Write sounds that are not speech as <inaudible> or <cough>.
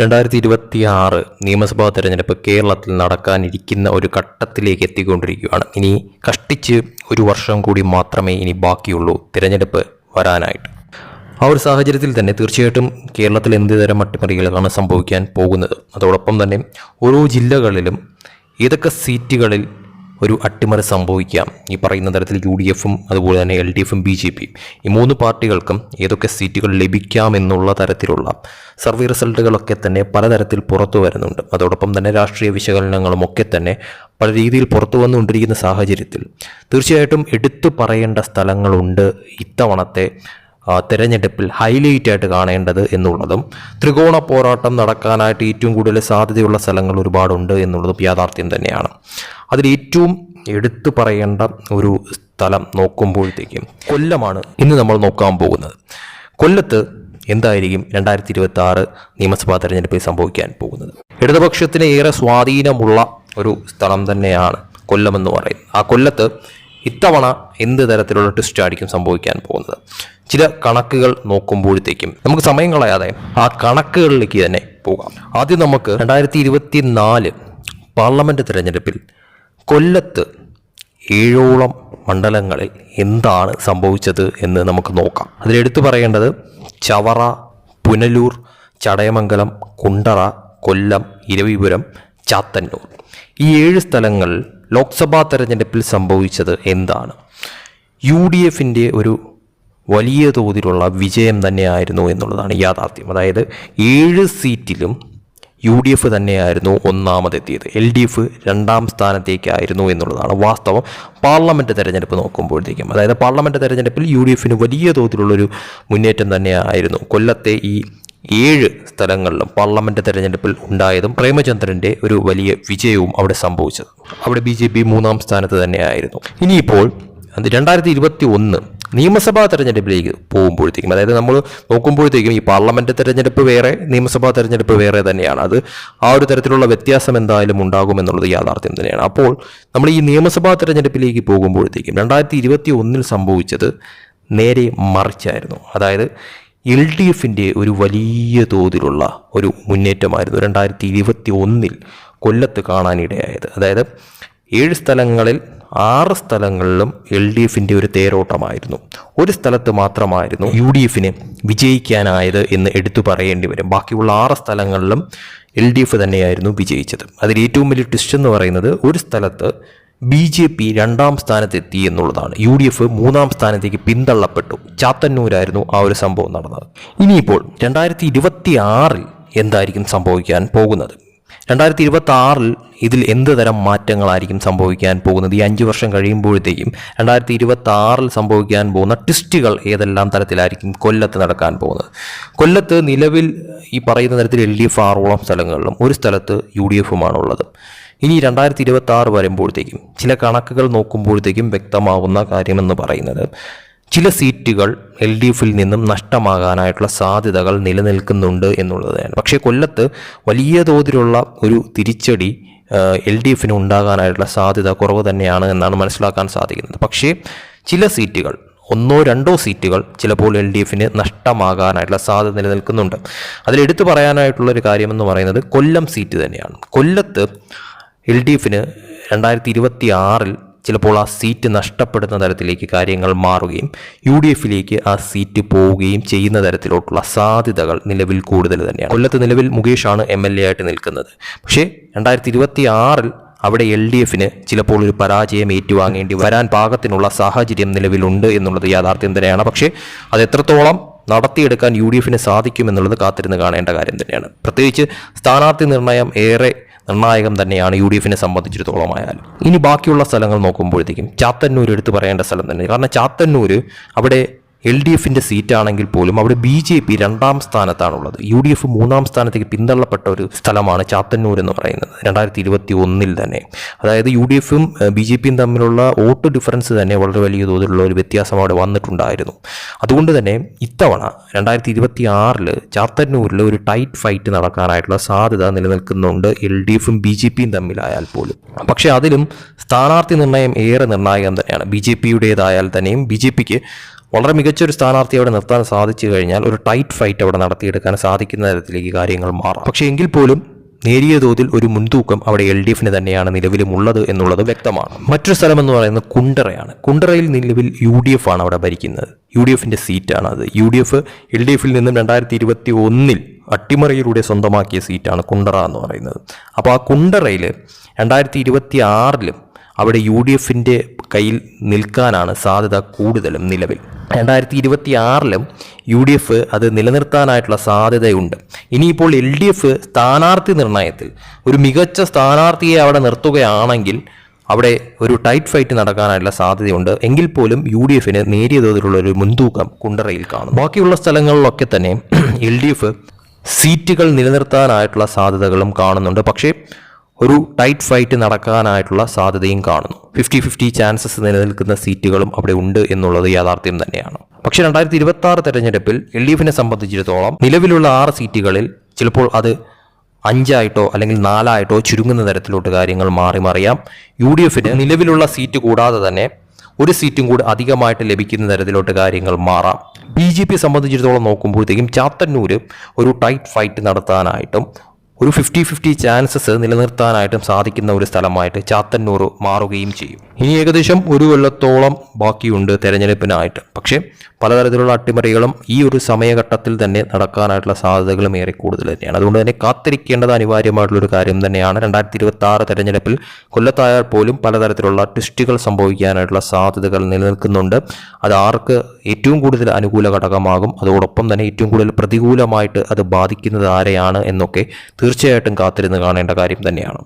രണ്ടായിരത്തി ഇരുപത്തി ആറ് നിയമസഭാ തെരഞ്ഞെടുപ്പ് കേരളത്തിൽ നടക്കാനിരിക്കുന്ന ഒരു ഘട്ടത്തിലേക്ക് എത്തിക്കൊണ്ടിരിക്കുകയാണ്. ഇനി കഷ്ടിച്ച് ഒരു വർഷം കൂടി മാത്രമേ ഇനി ബാക്കിയുള്ളൂ തിരഞ്ഞെടുപ്പ് വരാനായിട്ട്. ആ ഒരു സാഹചര്യത്തിൽ തന്നെ തീർച്ചയായിട്ടും കേരളത്തിൽ എന്ത് തരം അട്ടിമറികളാണ് സംഭവിക്കാൻ പോകുന്നത്? അതോടൊപ്പം തന്നെ ഓരോ ജില്ലകളിലും ഏതൊക്കെ സീറ്റുകളിൽ ഒരു അട്ടിമറി സംഭവിക്കാം. ഈ പറയുന്ന തരത്തിൽ യു ഡി എഫും അതുപോലെ തന്നെ എൽ ഡി എഫും ബി ജെ പിയും ഈ മൂന്ന് പാർട്ടികൾക്കും ഏതൊക്കെ സീറ്റുകൾ ലഭിക്കാമെന്നുള്ള തരത്തിലുള്ള സർവേ റിസൾട്ടുകളൊക്കെ തന്നെ പലതരത്തിൽ പുറത്തു വരുന്നുണ്ട്. അതോടൊപ്പം തന്നെ രാഷ്ട്രീയ വിശകലനങ്ങളും ഒക്കെ തന്നെ പല രീതിയിൽ പുറത്തു വന്നുകൊണ്ടിരിക്കുന്ന സാഹചര്യത്തിൽ തീർച്ചയായിട്ടും എടുത്തു പറയേണ്ട സ്ഥലങ്ങളുണ്ട് ഇത്തവണത്തെ തെരഞ്ഞെടുപ്പിൽ ഹൈലൈറ്റ് ആയിട്ട് കാണേണ്ടത് എന്നുള്ളതും ത്രികോണ പോരാട്ടം നടക്കാനായിട്ട് ഏറ്റവും കൂടുതൽ സാധ്യതയുള്ള സ്ഥലങ്ങൾ ഒരുപാടുണ്ട് എന്നുള്ളതും യാഥാർത്ഥ്യം തന്നെയാണ്. അതിൽ ഏറ്റവും എടുത്തു പറയേണ്ട ഒരു സ്ഥലം നോക്കുമ്പോഴത്തേക്കും കൊല്ലമാണ് ഇന്ന് നമ്മൾ നോക്കാൻ പോകുന്നത്. കൊല്ലത്ത് എന്തായിരിക്കും രണ്ടായിരത്തി ഇരുപത്തി ആറ് നിയമസഭാ തെരഞ്ഞെടുപ്പിൽ സംഭവിക്കാൻ പോകുന്നത്? ഇടതുപക്ഷത്തിന് ഏറെ സ്വാധീനമുള്ള ഒരു സ്ഥലം തന്നെയാണ് കൊല്ലമെന്ന് പറയുന്നത്. ആ കൊല്ലത്ത് ഇത്തവണ എന്ത് തരത്തിലുള്ള ട്വിസ്റ്റ് ആയിരിക്കും സംഭവിക്കാൻ പോകുന്നത്? ചില കണക്കുകൾ നോക്കുമ്പോഴത്തേക്കും നമുക്ക് സമയം കളയാതെ ആ കണക്കുകളിലേക്ക് തന്നെ പോകാം. ആദ്യം നമുക്ക് രണ്ടായിരത്തി ഇരുപത്തി നാല് പാർലമെന്റ് തിരഞ്ഞെടുപ്പിൽ കൊല്ലത്ത് ഏഴോളം മണ്ഡലങ്ങളിൽ എന്താണ് സംഭവിച്ചത് എന്ന് നമുക്ക് നോക്കാം. അതിലെടുത്തു പറയേണ്ടത് ചവറ പുനലൂർ ചടയമംഗലം കുണ്ടറ കൊല്ലം ഇരവിപുരം ചാത്തന്നൂർ. ഈ ഏഴ് സ്ഥലങ്ങളിൽ ലോക്സഭാ തെരഞ്ഞെടുപ്പിൽ സംഭവിച്ചത് എന്താണ്? യു ഡി എഫിന്റെ ഒരു വലിയ തോതിലുള്ള വിജയം തന്നെയായിരുന്നു എന്നുള്ളതാണ് യാഥാർത്ഥ്യം. അതായത് ഏഴ് സീറ്റിലും യു ഡി എഫ് തന്നെയായിരുന്നു ഒന്നാമതെത്തിയത്. എൽ ഡി എഫ് രണ്ടാം സ്ഥാനത്തേക്കായിരുന്നു എന്നുള്ളതാണ് വാസ്തവം പാർലമെന്റ് തെരഞ്ഞെടുപ്പ് നോക്കുമ്പോഴത്തേക്കും. അതായത് പാർലമെന്റ് തെരഞ്ഞെടുപ്പിൽ യു ഡി എഫിന് വലിയ തോതിലുള്ളൊരു മുന്നേറ്റം തന്നെയായിരുന്നു. കൊല്ലത്തെ ഈ ഏഴ് സ്ഥലങ്ങളിലും പാർലമെന്റ് തെരഞ്ഞെടുപ്പിൽ ഉണ്ടായതും പ്രേമചന്ദ്രന്റെ ഒരു വലിയ വിജയവും അവിടെ സംഭവിച്ചത്. അവിടെ ബി ജെ പി മൂന്നാം സ്ഥാനത്ത് തന്നെയായിരുന്നു. ഇനിയിപ്പോൾ രണ്ടായിരത്തി ഇരുപത്തി ഒന്ന് നിയമസഭാ തെരഞ്ഞെടുപ്പിലേക്ക് പോകുമ്പോഴത്തേക്കും അതായത് നമ്മൾ നോക്കുമ്പോഴത്തേക്കും ഈ പാർലമെന്റ് തെരഞ്ഞെടുപ്പ് വേറെ നിയമസഭാ തെരഞ്ഞെടുപ്പ് വേറെ തന്നെയാണ്. അത് ആ ഒരു തരത്തിലുള്ള വ്യത്യാസം എന്തായാലും ഉണ്ടാകുമെന്നുള്ളത് യാഥാർത്ഥ്യം തന്നെയാണ്. അപ്പോൾ നമ്മൾ ഈ നിയമസഭാ തെരഞ്ഞെടുപ്പിലേക്ക് പോകുമ്പോഴത്തേക്കും രണ്ടായിരത്തി ഇരുപത്തി ഒന്നിൽ സംഭവിച്ചത് നേരെ മറിച്ചായിരുന്നു. അതായത് എൽ ഡി എഫിന്റെ ഒരു വലിയ തോതിലുള്ള ഒരു മുന്നേറ്റമായിരുന്നു രണ്ടായിരത്തി ഇരുപത്തി ഒന്നിൽ കൊല്ലത്ത് കാണാനിടയായത്. അതായത് ഏഴ് സ്ഥലങ്ങളിൽ ആറ് സ്ഥലങ്ങളിലും എൽ ഡി എഫിന്റെ ഒരു തേരോട്ടമായിരുന്നു. ഒരു സ്ഥലത്ത് മാത്രമായിരുന്നു യു ഡി എഫിന് വിജയിക്കാനായത് എന്ന് എടുത്തു പറയേണ്ടി വരും. ബാക്കിയുള്ള ആറ് സ്ഥലങ്ങളിലും എൽ ഡി എഫ് തന്നെയായിരുന്നു വിജയിച്ചത്. അതിൽ ഏറ്റവും വലിയ ട്വിസ്റ്റ് എന്ന് പറയുന്നത് ഒരു സ്ഥലത്ത് ബി ജെ പി രണ്ടാം സ്ഥാനത്തെത്തി എന്നുള്ളതാണ്. യു ഡി എഫ് മൂന്നാം സ്ഥാനത്തേക്ക് പിന്തള്ളപ്പെട്ടു. ചാത്തന്നൂരായിരുന്നു ആ ഒരു സംഭവം നടന്നത്. ഇനിയിപ്പോൾ രണ്ടായിരത്തി ഇരുപത്തി ആറിൽ എന്തായിരിക്കും സംഭവിക്കാൻ പോകുന്നത്? രണ്ടായിരത്തി ഇരുപത്തി ആറിൽ ഇതിൽ എന്ത് തരം മാറ്റങ്ങളായിരിക്കും സംഭവിക്കാൻ പോകുന്നത്? ഈ അഞ്ച് വർഷം കഴിയുമ്പോഴത്തേക്കും രണ്ടായിരത്തി ഇരുപത്തി ആറിൽ സംഭവിക്കാൻ പോകുന്ന ട്വിസ്റ്റുകൾ ഏതെല്ലാം തരത്തിലായിരിക്കും കൊല്ലത്ത് നടക്കാൻ പോകുന്നത്? കൊല്ലത്ത് നിലവിൽ ഈ പറയുന്ന തരത്തിൽ എൽ ഡി എഫ് ആറോളം സ്ഥലങ്ങളിലും ഒരു സ്ഥലത്ത് യു ഡി എഫുമാണുള്ളത്. ഇനി രണ്ടായിരത്തി ഇരുപത്തി ആറ് വരുമ്പോഴത്തേക്കും ചില കണക്കുകൾ നോക്കുമ്പോഴത്തേക്കും വ്യക്തമാവുന്ന കാര്യമെന്ന് പറയുന്നത് ചില സീറ്റുകൾ എൽ ഡി എഫിൽ നിന്നും നഷ്ടമാകാനായിട്ടുള്ള സാധ്യതകൾ നിലനിൽക്കുന്നുണ്ട് എന്നുള്ളതാണ് പക്ഷേ കൊല്ലത്ത് വലിയ തോതിലുള്ള ഒരു തിരിച്ചടി എൽ ഡി എഫിന് ഉണ്ടാകാനായിട്ടുള്ള സാധ്യത കുറവ് തന്നെയാണ് എന്നാണ് മനസ്സിലാക്കാൻ സാധിക്കുന്നത്. പക്ഷേ ചില സീറ്റുകൾ ഒന്നോ രണ്ടോ സീറ്റുകൾ ചിലപ്പോൾ എൽ ഡി എഫിന് നഷ്ടമാകാനായിട്ടുള്ള സാധ്യത നിലനിൽക്കുന്നുണ്ട്. അതിലെടുത്തു പറയാനായിട്ടുള്ള ഒരു കാര്യമെന്ന് പറയുന്നത് കൊല്ലം സീറ്റ് തന്നെയാണ്. കൊല്ലത്ത് എൽ ഡി എഫിന് രണ്ടായിരത്തി ഇരുപത്തി ആറിൽ ചിലപ്പോൾ ആ സീറ്റ് നഷ്ടപ്പെടുന്ന തരത്തിലേക്ക് കാര്യങ്ങൾ മാറുകയും യു ഡി എഫിലേക്ക് ആ സീറ്റ് പോവുകയും ചെയ്യുന്ന തരത്തിലോട്ടുള്ള സാധ്യതകൾ നിലവിൽ കൂടുതൽ തന്നെയാണ്. കൊല്ലത്ത് നിലവിൽ മുകേഷാണ് എം എൽ എ ആയിട്ട് നിൽക്കുന്നത്. പക്ഷേ രണ്ടായിരത്തി ഇരുപത്തി ആറിൽ അവിടെ എൽ ഡി എഫിന് ചിലപ്പോൾ ഒരു പരാജയം ഏറ്റുവാങ്ങേണ്ടി വരാൻ പാകത്തിനുള്ള സാഹചര്യം നിലവിലുണ്ട് എന്നുള്ളത് യാഥാർത്ഥ്യം തന്നെയാണ്. പക്ഷേ അത് എത്രത്തോളം നടത്തിയെടുക്കാൻ യു ഡി എഫിന് സാധിക്കുമെന്നുള്ളത് കാത്തിരുന്ന് കാണേണ്ട കാര്യം തന്നെയാണ്. പ്രത്യേകിച്ച് സ്ഥാനാർത്ഥി നിർണയം ഏറെ നിർണായകം തന്നെയാണ് യു ഡി എഫിനെ സംബന്ധിച്ചിടത്തോളം ആയാലും ഇനി ബാക്കിയുള്ള സ്ഥലങ്ങൾ നോക്കുമ്പോഴത്തേക്കും ചാത്തന്നൂർ എടുത്തു പറയേണ്ട സ്ഥലം തന്നെ കാരണം ചാത്തന്നൂർ അവിടെ എൽ ഡി എഫിന്റെ സീറ്റാണെങ്കിൽ പോലും അവിടെ ബി ജെ പി രണ്ടാം സ്ഥാനത്താണുള്ളത്. യു ഡി എഫ് മൂന്നാം സ്ഥാനത്തേക്ക് പിന്തള്ളപ്പെട്ട ഒരു സ്ഥലമാണ് ചാത്തന്നൂർ എന്ന് പറയുന്നത് രണ്ടായിരത്തി ഇരുപത്തി ഒന്നിൽ തന്നെ. അതായത് യു ഡി എഫും ബി ജെ പിയും തമ്മിലുള്ള വോട്ട് ഡിഫറൻസ് തന്നെ വളരെ വലിയ തോതിലുള്ള ഒരു വ്യത്യാസം അവിടെ വന്നിട്ടുണ്ടായിരുന്നു. അതുകൊണ്ട് തന്നെ ഇത്തവണ രണ്ടായിരത്തി ഇരുപത്തി ആറിൽ ചാത്തന്നൂരിൽ ഒരു ടൈറ്റ് ഫൈറ്റ് നടക്കാനായിട്ടുള്ള സാധ്യത നിലനിൽക്കുന്നുണ്ട് എൽ ഡി എഫും ബി ജെ പിയും തമ്മിലായാൽ പോലും. പക്ഷേ അതിലും സ്ഥാനാർത്ഥി നിർണയം ഏറെ നിർണായകം തന്നെയാണ്. ബി ജെ പിയുടേതായാൽ തന്നെയും ബി ജെ പിക്ക് വളരെ മികച്ചൊരു സ്ഥാനാർത്ഥി അവിടെ നിർത്താൻ സാധിച്ചു കഴിഞ്ഞാൽ ഒരു ടൈറ്റ് ഫൈറ്റ് അവിടെ നടത്തിയെടുക്കാൻ സാധിക്കുന്ന തരത്തിലേക്ക് കാര്യങ്ങൾ മാറാം. പക്ഷേ എങ്കിൽ പോലും നേരിയ തോതിൽ ഒരു മുൻതൂക്കം അവിടെ എൽ ഡി എഫിന് തന്നെയാണ് നിലവിലും ഉള്ളത് എന്നുള്ളത് വ്യക്തമാണ്. മറ്റൊരു സ്ഥലം എന്ന് പറയുന്നത് കുണ്ടറയാണ്. കുണ്ടറയിൽ നിലവിൽ യു ഡി എഫ് ആണ് അവിടെ ഭരിക്കുന്നത്. യു ഡി എഫിന്റെ സീറ്റാണ് അത്. U D F L D എഫിൽ നിന്നും രണ്ടായിരത്തി ഇരുപത്തി ഒന്നിൽ അട്ടിമറിയിലൂടെ സ്വന്തമാക്കിയ സീറ്റാണ് കുണ്ടറ എന്ന് പറയുന്നത്. അപ്പോൾ ആ കുണ്ടറയിൽ രണ്ടായിരത്തി ഇരുപത്തി ആറിലും അവിടെ യു ഡി എഫിന്റെ കയ്യിൽ നിൽക്കാനാണ് സാധ്യത കൂടുതലും നിലവിൽ. രണ്ടായിരത്തി ഇരുപത്തി ആറിലും യു ഡി എഫ് അത് നിലനിർത്താനായിട്ടുള്ള സാധ്യതയുണ്ട്. ഇനിയിപ്പോൾ എൽ ഡി എഫ് സ്ഥാനാർത്ഥി നിർണയത്തിൽ ഒരു മികച്ച സ്ഥാനാർത്ഥിയെ അവിടെ നിർത്തുകയാണെങ്കിൽ അവിടെ ഒരു ടൈറ്റ് ഫൈറ്റ് നടക്കാനായിട്ടുള്ള സാധ്യതയുണ്ട്. എങ്കിൽ പോലും യു ഡി എഫിന് നേരിയ തോതിലുള്ള ഒരു മുൻതൂക്കം കുണ്ടറയിൽ കാണും. ബാക്കിയുള്ള സ്ഥലങ്ങളിലൊക്കെ തന്നെ <clears throat> എൽ ഡി എഫ് സീറ്റുകൾ നിലനിർത്താനായിട്ടുള്ള സാധ്യതകളും കാണുന്നുണ്ട്. പക്ഷേ ഒരു ടൈറ്റ് ഫൈറ്റ് നടക്കാനായിട്ടുള്ള സാധ്യതയും കാണുന്നു. ഫിഫ്റ്റി ഫിഫ്റ്റി ചാൻസസ് നിലനിൽക്കുന്ന സീറ്റുകളും അവിടെ ഉണ്ട് എന്നുള്ളത് യാഥാർത്ഥ്യം തന്നെയാണ്. പക്ഷേ രണ്ടായിരത്തി ഇരുപത്തി ആറ് തെരഞ്ഞെടുപ്പിൽ എൽ ഡി എഫിനെ സംബന്ധിച്ചിടത്തോളം നിലവിലുള്ള ആറ് സീറ്റുകളിൽ ചിലപ്പോൾ അത് അഞ്ചായിട്ടോ അല്ലെങ്കിൽ നാലായിട്ടോ ചുരുങ്ങുന്ന തരത്തിലോട്ട് കാര്യങ്ങൾ മാറി മറിയാം. യു ഡി എഫിന് നിലവിലുള്ള സീറ്റ് കൂടാതെ തന്നെ ഒരു സീറ്റും കൂടി അധികമായിട്ട് ലഭിക്കുന്ന തരത്തിലോട്ട് കാര്യങ്ങൾ മാറാം. ബി ജെ പി സംബന്ധിച്ചിടത്തോളം നോക്കുമ്പോഴത്തേക്കും ചാത്തന്നൂർ ഒരു ടൈറ്റ് ഫൈറ്റ് നടത്താനായിട്ടും ഒരു ഫിഫ്റ്റി ഫിഫ്റ്റി ചാൻസസ് നിലനിർത്താനായിട്ടും സാധിക്കുന്ന ഒരു സ്ഥലമായിട്ട് ചാത്തന്നൂർ മാറുകയും ചെയ്യും. ഇനി ഏകദേശം ഒരു കൊല്ലത്തോളം ബാക്കിയുണ്ട് തെരഞ്ഞെടുപ്പിനായിട്ട്. പക്ഷേ പലതരത്തിലുള്ള അട്ടിമറികളും ഈ ഒരു സമയഘട്ടത്തിൽ തന്നെ നടക്കാനായിട്ടുള്ള സാധ്യതകളും ഏറെ കൂടുതൽ തന്നെയാണ്. അതുകൊണ്ട് തന്നെ കാത്തിരിക്കേണ്ടത് അനിവാര്യമായിട്ടുള്ളൊരു കാര്യം തന്നെയാണ്. രണ്ടായിരത്തി ഇരുപത്തി ആറ് തെരഞ്ഞെടുപ്പിൽ കൊല്ലത്തായാൽ പോലും പലതരത്തിലുള്ള ട്വിസ്റ്റുകൾ സംഭവിക്കാനായിട്ടുള്ള സാധ്യതകൾ നിലനിൽക്കുന്നുണ്ട്. അത് ആർക്ക് ഏറ്റവും കൂടുതൽ അനുകൂല ഘടകമാകും അതോടൊപ്പം തന്നെ ഏറ്റവും കൂടുതൽ പ്രതികൂലമായിട്ട് അത് ബാധിക്കുന്നത് ആരെയാണ് എന്നൊക്കെ തീർച്ചയായിട്ടും കാത്തിരുന്ന് കാണേണ്ട കാര്യം തന്നെയാണ്.